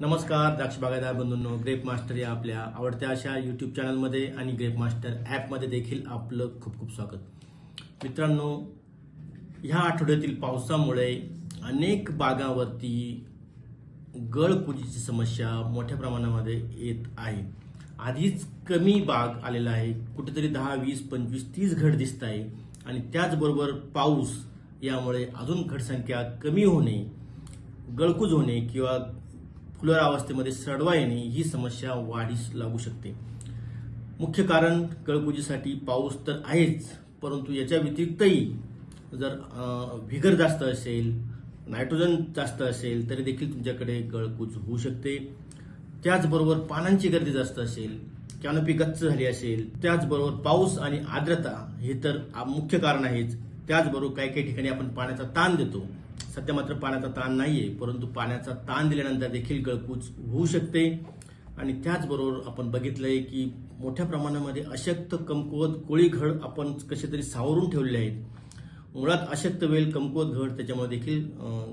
नमस्कार द्राक्ष बागायदार बंधूंनो grep master या आपल्या आवडत्या अशा यूट्यूब चॅनलमध्ये आणि ग्रेप मास्टर ॲपमध्ये देखील आपलं खूप खूप स्वागत. मित्रांनो ह्या आठवड्यातील पावसामुळे अनेक बागावरती गळकुजीची समस्या मोठ्या प्रमाणामध्ये येत आहे. आधीच कमी बाग आलेला आहे. कुठेतरी दहा वीस पंचवीस तीस घट दिसत आहे. आणि त्याचबरोबर पाऊस यामुळे अजून घटसंख्या कमी होणे गळकूज होणे किंवा फुलर अवस्थेमध्ये सडवा येणे ही समस्या वाढीस लागू शकते. मुख्य कारण गळकुजीसाठी पाऊस तर आहेच परंतु याच्या व्यतिरिक्तही जर व्हिगर जास्त असेल नायट्रोजन जास्त असेल तरी देखील तुमच्याकडे गळकूज होऊ शकते. त्याचबरोबर पानांची गर्दी जास्त असेल कॅनोपी गच्च झाली असेल त्याचबरोबर पाऊस आणि आर्द्रता हे तर मुख्य कारण आहेच. त्याचबरोबर काही काही ठिकाणी आपण पाण्याचा ताण देतो. सध्या मात्र पाण्याचा ताण नाहीये परंतु पाण्याचा ताण दिल्यानंतर देखील गळकूच होऊ शकते. आणि त्याचबरोबर आपण बघितलंय की मोठ्या प्रमाणामध्ये अशक्त कमकुवत कोळी घड आपण कसे तरी सावरून ठेवलेले आहेत. मुळात अशक्त वेल कमकुवत घड त्याच्यामुळे देखील अं,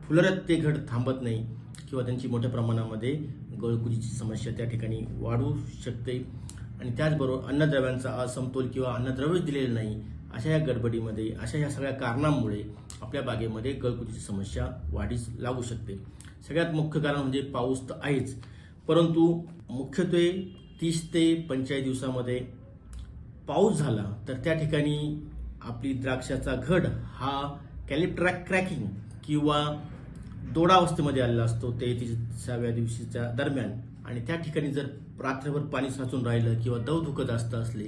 फुलरत ते घड थांबत नाही किंवा त्यांची मोठ्या प्रमाणामध्ये गळकुजीची समस्या त्या ठिकाणी वाढू शकते. आणि त्याचबरोबर अन्नद्रव्यांचा असमतोल किंवा अन्नद्रव्यच दिलेलं नाही अशा या गडबडीमध्ये अशा या सगळ्या कारणांमुळे आपल्या बागेमध्ये गळकुजीची समस्या वाढीस लागू शकते. सगळ्यात मुख्य कारण म्हणजे पाऊस तर आहेच परंतु मुख्यत्वे तीस ते पंचेचाळीस दिवसामध्ये पाऊस झाला तर त्या ठिकाणी आपली द्राक्षाचा घड हा कॅलिप्ट्रॅक क्रॅकिंग किंवा दोडावस्थेमध्ये आलेला असतो तेहतीसाव्या दिवशीच्या दरम्यान. आणि त्या ठिकाणी जर रात्रभर पाणी साचून राहिलं किंवा दव धुकं जास्त असले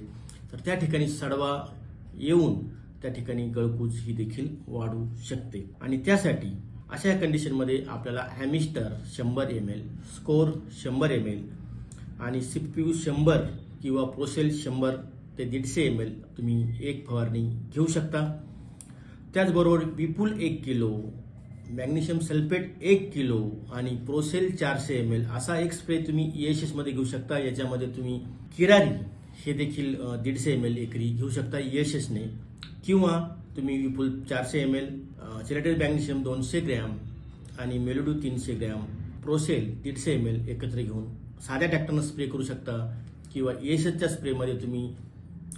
तर त्या ठिकाणी सडवा येऊन त्या ठिकाणी गळकूज ही देखील वाढू शकते. आणि त्यासाठी अशा कंडिशनमध्ये आपल्याला हॅमिस्टर शंभर एम एल स्कोर शंभर एम एल आणि सीपीयू शंभर किंवा प्रोसेल शंभर ते दीडशे एम एल तुम्ही एक फवारणी घेऊ शकता. त्याचबरोबर विपुल एक किलो मॅग्नेशियम सल्फेट एक किलो आणि प्रोसेल चारशे एम एल असा एक स्प्रे तुम्ही EHS एसमध्ये घेऊ शकता. याच्यामध्ये तुम्ही किरारी हे देखील दीडशे एम एल एकरी घेऊ शकता EHS एसने किंवा तुम्ही विपुल चारशे एम एल चिलेटेड मॅग्नेशियम दोनशे ग्रॅम आणि मेलोडू तीनशे ग्रॅम प्रोसेल दीडशे एम एल एकत्र घेऊन साध्या टॅक्टरनं स्प्रे करू शकता किंवा एसच्या स्प्रेमध्ये तुम्ही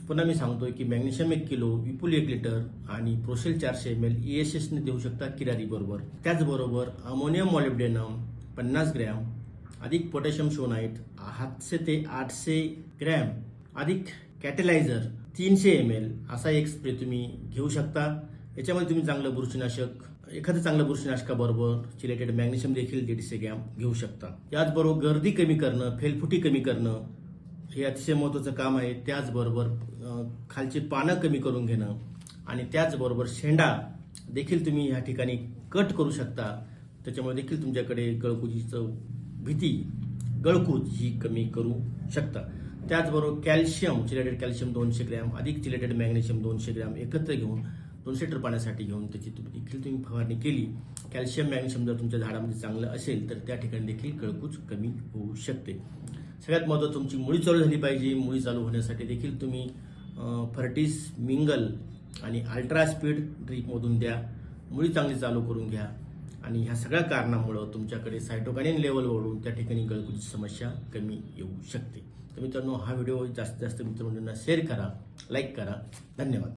पुन्हा मी सांगतोय की मॅग्नेशियम एक किलो विपुल एक लिटर आणि प्रोसेल चारशे एम एल एसने देऊ शकता किरारी बरोबर. त्याचबरोबर अमोनियम मॉलिब्डेनम पन्नास ग्रॅम अधिक पोटॅशियम शोनाईट सातशे ते आठशे ग्रॅम अधिक कॅटेलायझर तीनशे एम एल असा एक स्प्रे तुम्ही घेऊ शकता. याच्यामध्ये तुम्ही चांगलं बुरशीनाशक एखादं चांगलं बुरशीनाशकाबरोबर चिलेटेड मॅग्नेशियम देखील दीडशे ग्रॅम घेऊ शकता. त्याचबरोबर गर्दी कमी करणं फेलफुटी कमी करणं हे अतिशय महत्वाचं काम आहे. त्याचबरोबर खालची पानं कमी करून घेणं आणि त्याचबरोबर शेंडा देखील तुम्ही ह्या ठिकाणी कट करू शकता. त्याच्यामुळे देखील तुमच्याकडे गळकुजीचं भीती गळकूज ही कमी करू शकता. त्याचबरोबर कॅल्शियम चिलेटेड कॅल्शियम दोनशे ग्रॅम अधिक चिलेटेड मॅग्नेशियम दोनशे ग्रॅम एकत्र घेऊन दोनशे लिटर पाण्यासाठी घेऊन त्याची तुम्ही देखील तुम्ही फवारणी केली. कॅल्शियम मॅग्नेशियम जर तुमच्या झाडामध्ये चांगलं असेल तर त्या ठिकाणी देखील कळकूच कमी होऊ शकते. सगळ्यात महत्त्वाचं तुमची मुळी चालू झाली पाहिजे. मुळी चालू होण्यासाठी देखील तुम्ही फर्टिस मिंगल आणि अल्ट्रा स्पीड ड्रीपमधून द्या. मुळी चांगली चालू करून घ्या. आणि ह्या सगळ्या कारणामुळं तुमच्याकडे सायटोकानिन लेवल वाढून त्या ठिकाणी गळकुची समस्या कमी येऊ शकते. तर मित्रांनो हा व्हिडिओ जास्तीत जास्त मित्रमंडळींना शेअर करा लाईक करा. धन्यवाद.